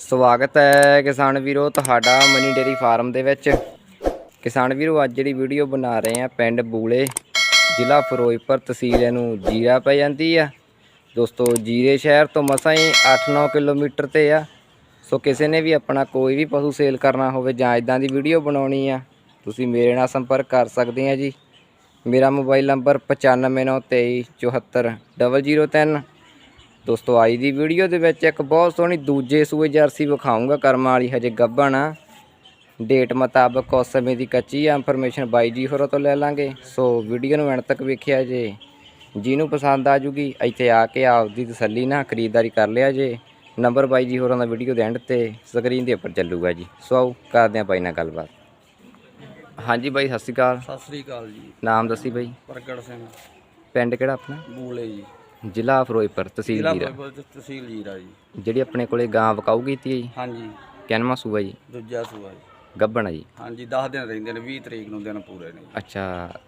ਸਵਾਗਤ ਹੈ ਕਿਸਾਨ ਵੀਰੋ, ਤੁਹਾਡਾ ਮਨੀ ਡੇਰੀ ਫਾਰਮ ਦੇ ਵਿੱਚ। ਕਿਸਾਨ ਵੀਰੋ, ਅੱਜ ਜਿਹੜੀ ਵੀਡੀਓ ਬਣਾ ਰਹੇ ਆ ਪਿੰਡ ਬੂਲੇ, ਜ਼ਿਲ੍ਹਾ ਫਿਰੋਜ਼ਪੁਰ ਤਹਿਸੀਲ ਇਹਨੂੰ ਜੀਰਾ ਪੈ ਜਾਂਦੀ ਆ। ਦੋਸਤੋ, ਜੀਰੇ ਸ਼ਹਿਰ ਤੋਂ ਮਸਾਂ ਹੀ 8-9 ਕਿਲੋਮੀਟਰ ਤੇ ਆ। ਸੋ ਕਿਸੇ ਨੇ ਵੀ ਆਪਣਾ ਕੋਈ ਵੀ ਪਸ਼ੂ ਸੇਲ ਕਰਨਾ ਹੋਵੇ ਜਾਂ ਇਦਾਂ ਦੀ ਵੀਡੀਓ ਬਣਾਉਣੀ ਆ, ਤੁਸੀਂ ਮੇਰੇ ਨਾਲ ਸੰਪਰਕ ਕਰ ਸਕਦੇ ਆ ਜੀ। ਮੇਰਾ ਮੋਬਾਈਲ ਨੰਬਰ 9593244003 ਦੋਸਤੋ ਆਈ ਦੀ ਵੀਡੀਓ ਦੇ ਵਿੱਚ ਇੱਕ ਬਹੁਤ ਸੋਹਣੀ ਦੂਜੇ ਸੂਏ ਜਰਸੀ ਵਿਖਾਉਂਗਾ ਕਰਮਾਂ ਵਾਲੀ ਹਜੇ ਗੱਭਣ ਆ। ਡੇਟ ਮੁਤਾਬਕ ਉਸ ਸਮੇਂ ਦੀ ਕੱਚੀ ਆ ਇਨਫੋਰਮੇਸ਼ਨ ਬਾਈ ਜੀ ਹੋਰਾਂ ਤੋਂ ਲੈ ਲਾਂਗੇ। ਸੋ ਵੀਡੀਓ ਨੂੰ ਐਂਡ ਤੱਕ ਵੇਖਿਆ ਜੇ। ਜਿਹਨੂੰ ਪਸੰਦ ਆ ਜੂਗੀ ਇੱਥੇ ਆ ਕੇ ਆਪਦੀ ਤਸੱਲੀ ਨਾਲ ਖਰੀਦਦਾਰੀ ਕਰ ਲਿਆ ਜੇ। ਨੰਬਰ ਬਾਈ ਜੀ ਹੋਰਾਂ ਦਾ ਵੀਡੀਓ ਦੇ ਐਂਡ ਤੇ ਸਕਰੀਨ ਦੇ ਉੱਪਰ ਚੱਲੂਗਾ ਜੀ। ਸੋ ਆਓ ਕਰਦੇ ਹਾਂ ਬਾਈ ਨਾਲ ਗੱਲਬਾਤ। ਹਾਂਜੀ ਬਾਈ ਸਤਿ ਸ਼੍ਰੀ ਅਕਾਲ। ਸਤਿ ਸ੍ਰੀ ਅਕਾਲ ਜੀ। ਨਾਮ ਦੱਸੀ ਬਾਈ। ਪ੍ਰਗਟ ਸਿੰਘ। ਪਿੰਡ ਕਿਹੜਾ ਆਪਣਾ? ਬੂਲੇ ਜੀ। ਜ਼ਿਲ੍ਹਾ ਫਿਰੋਜ਼ਪੁਰ ਤਹਿਸੀਲ ਜ਼ਿਲ੍ਹਾ ਜੀਰਾ। ਫਿਰੋਜ਼ਪੁਰ ਤਹਿਸੀਲ ਜੀਰਾ ਜੀ। ਜਿਹੜੀ ਆਪਣੇ ਕੋਲੇ ਗਾਂ ਵਕਾਊ ਕੀਤੀ ਹੈ ਜੀ? ਹਾਂਜੀ। ਕਿੰਨਵਾਂ ਸੂਆ ਜੀ? ਦੂਜਾ ਸੂਆ ਜੀ। ਗੱਭਣ ਆ ਜੀ? ਹਾਂਜੀ 10 ਦਿਨ ਰਹਿੰਦੇ ਨੇ 20 ਤਰੀਕ ਨੂੰ ਦਿਨ ਪੂਰੇ ਨੇ ਜੀ। ਅੱਛਾ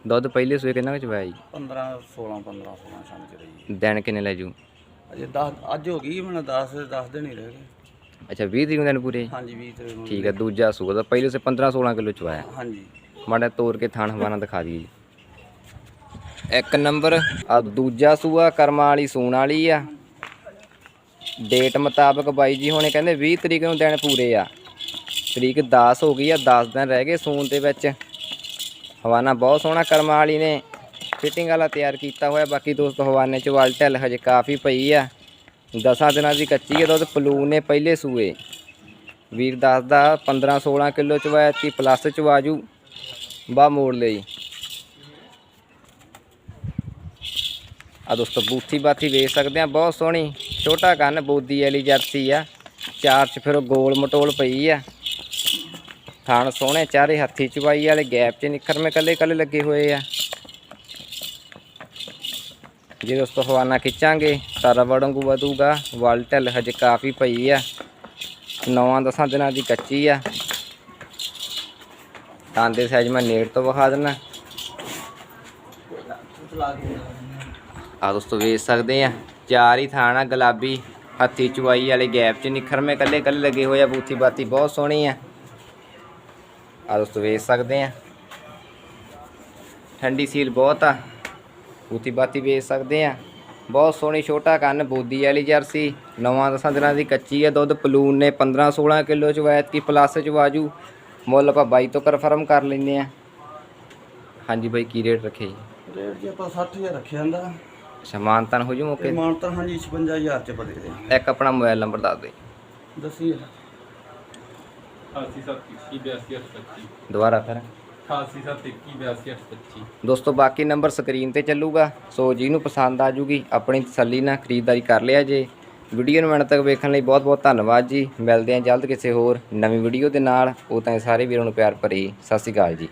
ਦੁੱਧ ਪਹਿਲੇ ਸੂਏ ਕਿੰਨਾ ਵਿੱਚ ਪਾਇਆ ਜੀ? 15 16 15 16 ਸ਼ਾਮ ਚ ਰਹੀ ਦਿਨ ਕਿੰਨੇ ਲੈ ਜੂ? ਅਜੇ 10 ਅੱਜ ਹੋ ਗਈ ਮੈਨੂੰ 10 10 ਦਿਨ ਹੀ ਰਹਿ ਗਏ। ਅੱਛਾ 20 ਤਰੀਕ ਨੂੰ ਦਿਨ ਪੂਰੇ? ਹਾਂਜੀ 20 ਤਰੀਕ ਨੂੰ ਠੀਕ ਹੈ ਦੂਜਾ ਸੂਆ ਦਾ ਪਹਿਲੇ ਸੇ 15 16 ਕਿਲੋ ਚਵਾਇਆ ਹਾਂਜੀ। ਮਾੜਾ ਤੋੜ ਕੇ ਥਾਣ ਹਵਾਨਾ ਦਿਖਾ ਦਈਏ ਜੀ। ਇੱਕ ਨੰਬਰ ਆ ਦੂਜਾ ਸੂਆ, ਕਰਮਾਂ ਵਾਲੀ ਸੂਣ ਵਾਲੀ ਆ। ਡੇਟ ਮੁਤਾਬਕ ਬਾਈ ਜੀ ਹੁਣੇ ਕਹਿੰਦੇ 20 ਤਰੀਕ ਨੂੰ ਦਿਨ ਪੂਰੇ ਆ। ਤਰੀਕ 10 ਹੋ ਗਈ ਆ 10 ਦਿਨ ਰਹਿ ਗਏ ਸੂਣ ਦੇ ਵਿੱਚ। ਹਵਾਨਾ ਬਹੁਤ ਸੋਹਣਾ ਕਰਮਾਂ ਵਾਲੀ ਨੇ। ਫਿਟਿੰਗ ਵਾਲਾ ਤਿਆਰ ਕੀਤਾ ਹੋਇਆ, ਬਾਕੀ ਦੋਸਤ ਹਵਾਨੇ ਚ ਵਲ ਢਿੱਲ ਹਜੇ ਕਾਫੀ ਪਈ ਆ। ਦਸਾਂ ਦਿਨਾਂ ਦੀ ਕੱਚੀ ਹੈ ਦੁੱਧ ਪਲੂਨ ਨੇ ਪਹਿਲੇ ਸੂਏ। ਵੀਰ ਦੱਸਦਾ 15 16 ਕਿਲੋ ਚਵਾਇਆ ਤੀ ਪਲੱਸ ਚਵਾਜੂ। ਬਾ ਮੋੜ ਲਈ। ਆ ਦੋਸਤੋ, ਬੂਥੀ ਬਾਥੀ ਵੇਖ ਸਕਦੇ ਆ, ਬਹੁਤ ਸੋਹਣੀ, ਛੋਟਾ ਕੰਨ, ਬੋਦੀ ਵਾਲੀ ਜਰਸੀ ਆ। ਚਾਰ ਚ ਫਿਰ ਗੋਲ ਮਟੋਲ ਪਈ ਆ। ਥਾਣ ਸੋਹਣੇ, ਚਾਰੇ ਹੱਥੀ ਚਵਾਈ ਵਾਲੇ, ਗੈਪ ਚ ਨਿਖਰਮੇ ਕੱਲੇ ਕੱਲੇ ਲੱਗੇ ਹੋਏ ਆ। ਜੇ ਦੋਸਤੋ ਹਵਾਨਾ ਖਿੱਚਾਂਗੇ ਤਾਂ ਰਬੜ ਵਾਂਗੂ ਵਧੂਗਾ ਵਲ ਢਿੱਲ ਹਜੇ ਕਾਫੀ ਪਈ ਆ। ਨੌਵਾਂ ਦਸਾਂ ਦਿਨਾਂ ਦੀ ਕੱਚੀ ਆ। ਤਾਂ ਦੇ ਸਾਈਜ਼ ਮੈਂ ਨੇੜ ਤੋਂ ਵਿਖਾ ਦਿੰਨਾ। ਆ ਦੋਸਤੋ ਵੇਚ ਸਕਦੇ ਆ, ਚਾਰ ਹੀ ਥਾਣ ਆ ਗੁਲਾਬੀ, ਹੱਥੀ ਚੁਆਈ ਵਾਲੇ ਗੈਪ ਚ ਨਿਖਰਮੇ ਕੱਲੇ ਕੱਲੇ ਲੱਗੇ ਹੋਏ ਆ, ਬੂਥੀ ਬਾਤੀ ਬਹੁਤ ਸੋਹਣੀ ਆ। ਆ ਦੋਸਤੋ ਵੇਚ ਸਕਦੇ ਆ, ਠੰਡੀ ਸੀਲ ਬਹੁਤ ਆ, ਬੂਥੀ ਬਾਤੀ ਵੇਚ ਸਕਦੇ ਆ। ਬਹੁਤ ਸੋਹਣੀ ਛੋਟਾ ਕੰਨ, ਬੋਦੀ ਵਾਲੀ ਜਰਸੀ, ਨਵਾਂ ਦਸਾਂ ਦਿਨਾਂ ਦੀ ਕੱਚੀ ਆ ਦੁੱਧ, ਪਲੂਨ ਨੇ 15 16 ਕਿਲੋ ਚ ਵੈਤ ਕੀ ਪਲੱਸ ਚ ਵਾਜੂ। ਮੁੱਲ ਆਪਾਂ ਬਾਈ ਤੋਂ ਕਨਫਰਮ ਕਰ ਲੈਂਦੇ ਆ। ਹਾਂਜੀ ਬਾਈ, ਕੀ ਰੇਟ ਰੱਖੇ ਜੀ? ਰੇਟ ਜੀ ਆਪਾਂ 60000 ਰੱਖਿਆ ਜਾਂਦਾ ਅੱਛਾ ਮਾਨਤਨ ਹੋ ਜੂ ਤੇ ਮੌਕੇ ਹਾਂਜੀ 56000 ਚ ਬਦੇ ਦੇ ਇੱਕ ਆਪਣਾ ਮੋਬਾਈਲ ਨੰਬਰ ਦੱਸ ਦੇ ਦੱਸੀ ਅਠਾਸੀ ਸੱਤ ਇੱਕੀ ਬਿਆਸੀ ਅੱਠ ਪੱਚੀ। ਦੁਬਾਰਾ ਫਿਰ। ਅਠਾਸੀ ਸੱਤ ਇੱਕੀ ਬਿਆਸੀ ਅੱਠ ਪੱਚੀ। ਦੋਸਤੋ ਬਾਕੀ ਨੰਬਰ ਸਕਰੀਨ ਤੇ ਚੱਲੂਗਾ। ਸੋ ਜਿਹਨੂੰ ਪਸੰਦ ਆ ਜੂਗੀ ਆਪਣੀ ਤਸੱਲੀ ਨਾਲ ਖਰੀਦਦਾਰੀ ਕਰ ਲਿਆ ਜੇ। ਵੀਡੀਓ ਨੂੰ ਮਿੰਟ ਤੱਕ ਵੇਖਣ ਲਈ ਬਹੁਤ ਬਹੁਤ ਧੰਨਵਾਦ ਜੀ। ਮਿਲਦੇ ਹਾਂ ਜਲਦ ਕਿਸੇ ਹੋਰ ਨਵੀਂ ਵੀਡੀਓ ਦੇ ਨਾਲ। ਉਹ ਤਾਂ ਸਾਰੇ ਵੀਰਾਂ ਨੂੰ ਪਿਆਰ ਭਰੀ ਸਤਿ ਸ਼੍ਰੀ ਅਕਾਲ ਜੀ।